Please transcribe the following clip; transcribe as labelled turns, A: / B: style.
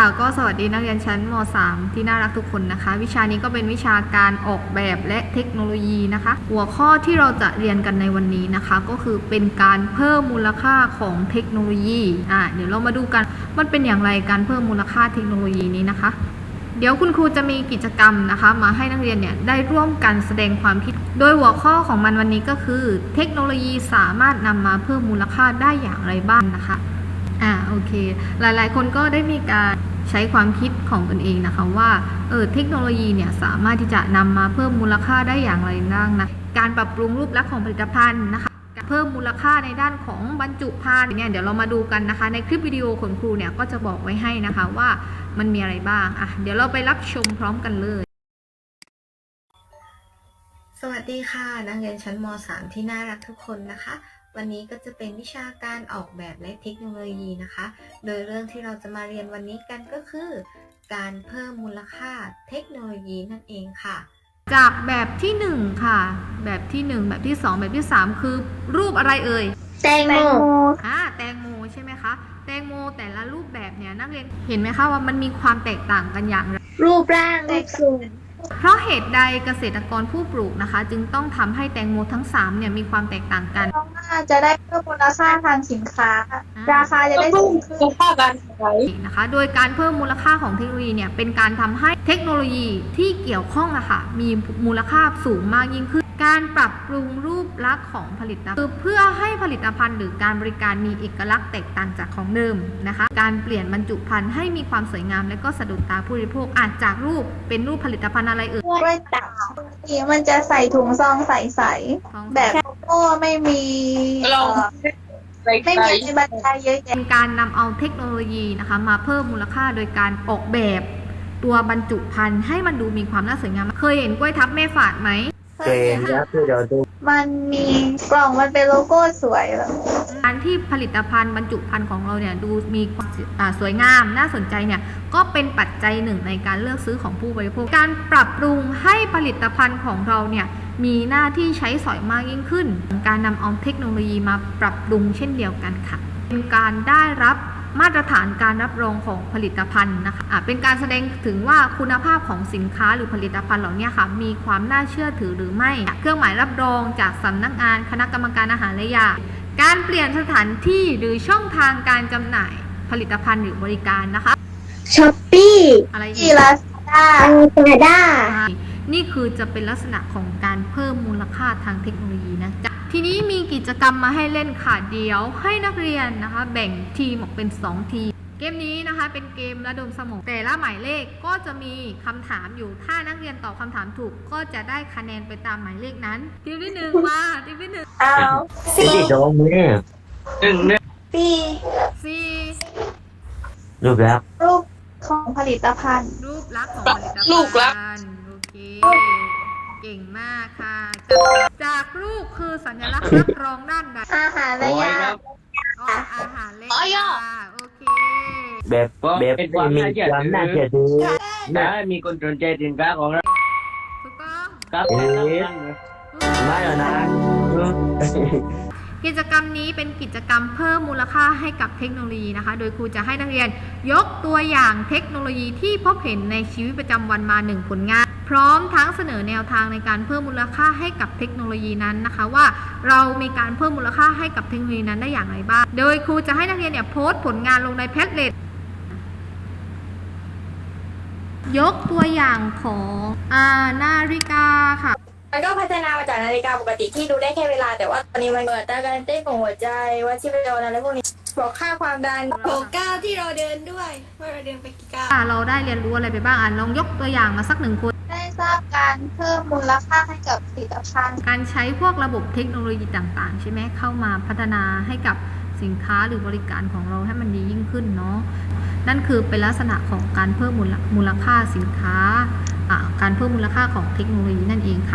A: ค่ะก็สวัสดีนักเรียนชั้นม .3 ที่น่ารักทุกคนนะคะ วิชานี้ก็เป็นวิชาการออกแบบและเทคโนโลยีนะคะ หัวข้อที่เราจะเรียนกันในวันนี้นะคะ ก็คือเป็นการเพิ่มมูลค่าของเทคโนโลยีอ่าเดี๋ยวเรามาดูกันมันเป็นอย่างไรการเพิ่มมูลค่าเทคโนโลยีนี้นะคะ เดี๋ยวคุณครูจะมีกิจกรรมนะคะ มาให้นักเรียนเนี่ยได้ร่วมกันแสดงความคิด โดยหัวข้อของมันวันนี้ก็คือ เทคโนโลยีสามารถนำมาเพิ่มมูลค่าได้อย่างไรบ้างนะคะ อ่าโอเค หลายๆ คนก็ได้มีการใช้ความคิดของตนเองนะคะว่าเออเทคโนโลยีเนี่ยสามารถที่จะนำมาเพิ่มมูลค่าได้อย่างไรบ้างนะการปรับปรุงรูปลักษณ์ของผลิตภัณฑ์นะคะการเพิ่มมูลค่าในด้านของบรรจุภัณฑ์เนี่ยเดี๋ยวเรามาดูกันนะคะ ในคลิปวิดีโอของครูเนี่ยก็จะบอกไว้ให้นะคะว่ามันมีอะไรบ้างอะเดี๋ยวเราไปรับชมพร้อมกันเลย
B: สวัสดีค่ะนักเรียนชั้นม .3 ที่น่ารักทุกคนนะคะ วันนี้ก็จะเป็นวิชาการออกแบบและเทคโนโลยีนะคะ โดยเรื่องที่เราจะมาเรียนวันนี้กันก็คือ การเพิ่มมูลค่าเทคโนโลยีนั่นเองค่ะ
A: จากแบบที่หนึ่งค่ะ แบบที่หนึ่งแบบที่สองแบบที่สามคือ รูปอะไรเอ่ย
C: แตงโม
A: อ่าแตงโมใช่ไหมคะ แตงโมแต่ละรูปแบบเนี่ยนักเรียนเห็นไหมคะว่ามันมีความแตกต่างกันอย่างไร
C: รูปร่างรูปทรง
A: เพราะเหตุใดเกษตรกรผู้ปลูกนะคะ จึงต้องทำให้แตงโมทั้ง3เนี่ยมีความแตกต่างกัน
D: เพราะว่า จะได้เพิ่มมูลค่าทางสินค้า ราคาจะได้สูงขึ้น
A: นะคะ โดยการเพิ่มมูลค่าของเทคโนโลยีเนี่ยเป็นการทำให้เทคโนโลยีที่เกี่ยวข้องอะค่ะมีมูลค่าสูงมากยิ่งขึ้น การปรับปรุงรูปลักษณ์ของผลิตภัณฑ์คือเพื่อให้ผลิตภัณฑ์หรือการบริการมีเอกลักษณ์แตกต่างจากของเดิมนะคะ การเปลี่ยนบรรจุภัณฑ์ให้มีความสวยงาม และก็สะดุดตาผู้บริโภคอาจจากรูปเป็นรูปผลิตภัณฑ์อะไรเอ่ย
D: กล้วยตากมันจะใส่ถุงซองใส
A: ท้อง
D: ๆแบบโก้ไม่มีเอ่อไม่มีในบรรยายเยอะ
A: เป็
D: แยะ
A: นการนำเอาเทคโนโลยีนะคะมาเพิ่มมูลค่าโดยการออกแบบตัวบรรจุภัณฑ์ให้มันดูมีความน่าสวยงาม เคยเห็นกล้วยทับแม่ฝาดไหม
E: เกมยักษ์เดี๋ยวดู
D: มันมีกล่องมันเป็นโลโก้สวยแบบ
A: การที่ผลิตภัณฑ์บรรจุภัณฑ์ของเราเนี่ยดูมีความอ่าสวยงามน่าสนใจเนี่ยก็เป็นปัจจัยหนึ่งในการเลือกซื้อของผู้บริโภค การปรับปรุงให้ผลิตภัณฑ์ของเราเนี่ยมีหน้าที่ใช้สอยมากยิ่งขึ้น การนำเอาเทคโนโลยีมาปรับปรุงเช่นเดียวกันค่ะ เป็นการได้รับ มาตรฐานการรับรองของผลิตภัณฑ์นะคะะเป็นการแสดงถึงว่าคุณภาพของสินค้าหรือผลิตภัณฑ์เหล่านี้ค่ะมีความน่าเชื่อถือหรือไม่ เครื่องหมายรับรองจากสำนักงานคณะกรรมการอาหารและยา การเปลี่ยนสถานที่หรือช่องทางการจำหน่ายผลิตภัณฑ์หรือบริการนะคะ
C: ช้อปปี้
A: อะไรอี
D: ที่
A: ก
D: ลาซาด้า
C: ลาซาด้า
A: ใช่นี่คือจะเป็นลักษณะของการเพิ่มมูลค่าทางเทคโนโลยีนะจ๊ะ ทีนี้มีกิจกรรมมาให้เล่นค่ะเดี๋ยว ให้นักเรียนนะคะ แบ่งทีมออกเป็น 2 ทีม เกมนี้นะคะเป็นเกมระดมสมอง แต่ละหมายเลขก็จะมีคำถามอยู่ ถ้านักเรียนตอบคำถามถูกก็จะได้คะแนนไปตามหมายเลขนั้น ทีมที่หนึ่งมาทีมที่หนึ่ง
D: เอา
E: ที่โดมเนี่ย
D: ปี
A: สี่
E: รูปลักษณ์
D: รูปของผลิตภัณฑ์
A: รูปลักษณ์ของผลิตภัณฑ์รูปลักษณ์โอเค เก่งมากค่ะจากรูป คือสัญลักษณ์รับรองด้านใด
D: อาหารและยา
A: อ๋ออาหารเล็กค่ะโอเค
E: แบบแบบไม่มีความน่าเชื่อถือ
F: ได้มีคนสนใจสินค้าของเรา
A: ถูกต้อง
F: ครับ
E: เอ๊ะไม่หรอกนะอืม
A: กิจกรรมนี้เป็นกิจกรรมเพิ่มมูลค่าให้กับเทคโนโลยีนะคะ โดยครูจะให้นักเรียนยกตัวอย่างเทคโนโลยีที่พบเห็นในชีวิตประจำวันมาหนึ่งผลงาน พร้อมทั้งเสนอแนวทางในการเพิ่มมูลค่าให้กับเทคโนโลยีนั้นนะคะ ว่าเรามีการเพิ่มมูลค่าให้กับเทคโนโลยีนั้นได้อย่างไรบ้าง โดยครูจะให้นักเรียนเนี่ยโพสต์ผลงานลงในแพทเลตยกตัวอย่างของอานาฬิกาค่ะ
G: มันก็พัฒนามาจากนาฬิกาปกติที่ดูได้แค่เวลา แต่ว่าตอนนี้มันเปิดตาการเต้นของหัวใจวัดชีพจรอะไรพวกนี้บอกค่าความดันบอกก้าวที่เราเดินด้วยว่าเราเดินไปกี่ก้าว
A: เราได้เรียนรู้อะไรไปบ้างอะลองยกตัวอย่างมาสักหนึ่งคน
D: ได้ทราบการเพิ่มมูลค่าให้กับผลิตภัณฑ์
A: การใช้พวกระบบเทคโนโลยีต่างๆ ใช่ไหมเข้ามาพัฒนาให้กับสินค้าหรือบริการของเราให้มันดียิ่งขึ้นเนาะนั่นคือเป็นลักษณะของการเพิ่มมูลมูลค่าสินค้า การเพิ่มมูลค่าของเทคโนโลยีนั่นเองค่ะ